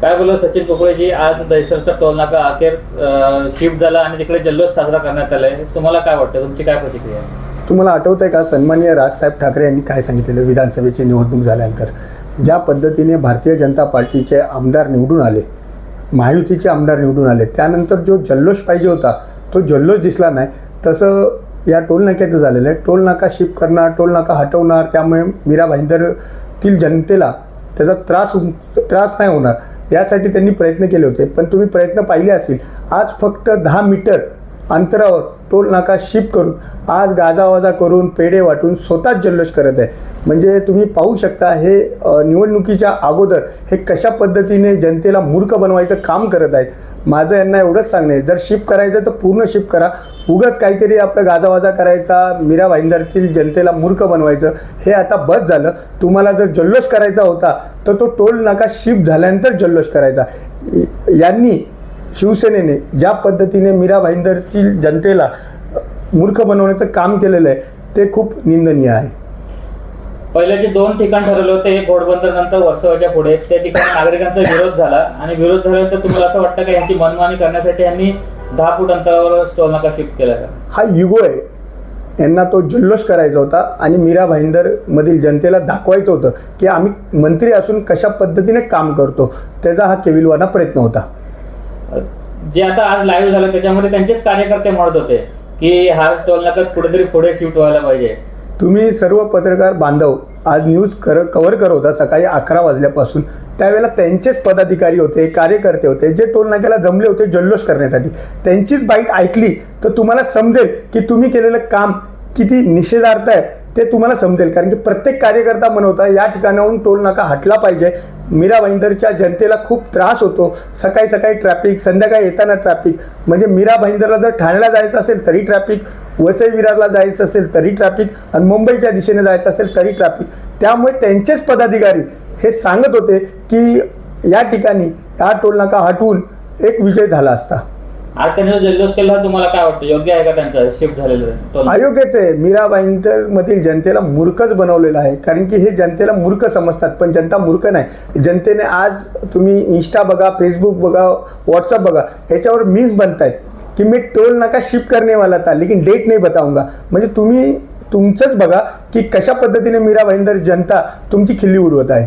काय बोललं सचिन कुकळेजी? आज दहिसरचा टोल नाका अखेर शिफ्ट झाला आणि तिकडे जल्लोष साजरा करण्यात आलाय. तुम्हाला काय वाटतं? तुमची काय प्रतिक्रिया तुम्हाला आठवत आहे का सन्माननीय राजसाहेब ठाकरे यांनी काय सांगितलेलं विधानसभेची निवडणूक झाल्यानंतर? ज्या पद्धतीने भारतीय जनता पार्टीचे आमदार निवडून आले महायुतीचे आमदार निवडून आले त्यानंतर जो जल्लोष पाहिजे होता तो जल्लोष दिसला नाही. तसं या टोल नाक्याचं झालेलं आहे. टोल नाका शिफ्ट करणार टोल नाका हटवणार त्यामुळे मीरा भाईंदरतील जनतेला त्याचा त्रास त्रास नाही होणार. यासाठी त्यांनी प्रयत्न केले होते. पण तुम्ही प्रयत्न पाहिले असतील आज फक्त दहा मीटर अंतरावर टोल नाका शिप करून आज गाजावाजा करून पेढे वाटून स्वतःच जल्लोष करत आहे. म्हणजे तुम्ही पाहू शकता हे निवडणुकीच्या अगोदर हे कशा पद्धतीने जनतेला मूर्ख बनवायचं काम करत आहेत. माझं यांना एवढंच सांगणं आहे जर शिप करायचं तर पूर्ण शिप करा. उगाच काहीतरी आपलं गाजावाजा करायचा मीरा भाईंदरतील जनतेला मूर्ख बनवायचं हे आता बस झालं. तुम्हाला जर जल्लोष करायचा होता तर तो टोल नाका शिप झाल्यानंतर जल्लोष करायचा. यांनी शिवसेनेने ज्या पद्धतीने मीरा भाईंदरची जनतेला मूर्ख बनवण्याचं काम केलेलं आहे ते खूप निंदनीय आहे. पहिल्याचे दोन ठिकाण ठरवले होते एक घोडबंदर नंतर वर्सोवाच्या पुढे त्या ठिकाणी नागरिकांचा विरोध झाला. आणि विरोध झाल्यानंतर तुम्हाला असं वाटतं का यांची मनमानी करण्यासाठी यांनी दहा फूट अंतरावर टोल नाका शिफ्ट केला का? हा युगो आहे. यांना तो जल्लोष करायचा होता आणि मीरा भाईंदरमधील जनतेला दाखवायचं होतं की आम्ही मंत्री असून कशा पद्धतीने काम करतो त्याचा हा केविलवाना प्रयत्न होता. जे आता आज लाईव्ह झालं त्याच्यामध्ये त्यांचेच कार्यकर्ते म्हणत होते की हा टोल नाका कुठेतरी पुढे शिफ्ट व्हायला पाहिजे. तुम्ही सर्व पत्रकार बांधव आज न्यूज कर कवर करत होता सकाळी अकरा वाजल्यापासून. त्यावेळेला त्यांचेच पदाधिकारी होते कार्यकर्ते होते जे टोल नाक्याला जमले होते जल्लोष करण्यासाठी. त्यांचीच बाईट ऐकली तर तुम्हाला समजेल की तुम्ही केलेलं काम किती निषेधार्थ आहे ते तुम्हाला समजेल. कारण की प्रत्येक कार्यकर्ता म्हणवता या ठिकाणाहून टोल नाका हटला पाहिजे. मीरा भाईंदरच्या जनतेला खूप त्रास होतो. सकाळी सकाळी ट्रॅफिक संध्याकाळी येताना ट्रॅफिक म्हणजे मीरा भाईंदरला जर ठाण्याला जायचं असेल तरी ट्रॅफिक वसई विरारला जायचं असेल तरी ट्रॅफिक आणि मुंबईच्या दिशेने जायचं असेल तरी ट्रॅफिक त्यामुळे त्यांचेच पदाधिकारी हे सांगत होते की या ठिकाणी हा टोल नाका हटवून एक विजय झाला असता. आज त्यांचा जल्लोष केला तुम्हाला काय वाटतं? योग्य आहे का त्यांचं शिफ्ट झालेलं? अयोग्यच आहे मीराबाईंतर मधील जनतेला मूर्खच बनवलेलं आहे. कारण की हे जनतेला मूर्ख समजतात पण जनता मूर्ख नाही. जनतेने आज तुम्ही इंस्टा बघा फेसबुक बघा व्हॉट्सअप बघा याच्यावर मीम्स बनतायत. की मी टोल नका शिफ्ट करने वाला था लेकिन डेट नाही बताऊंगा. म्हणजे तुम्ही तुमचंच बघा की कशा पद्धतीने मीरा भाईंदर जनता तुमची खिल्ली उडवत आहे.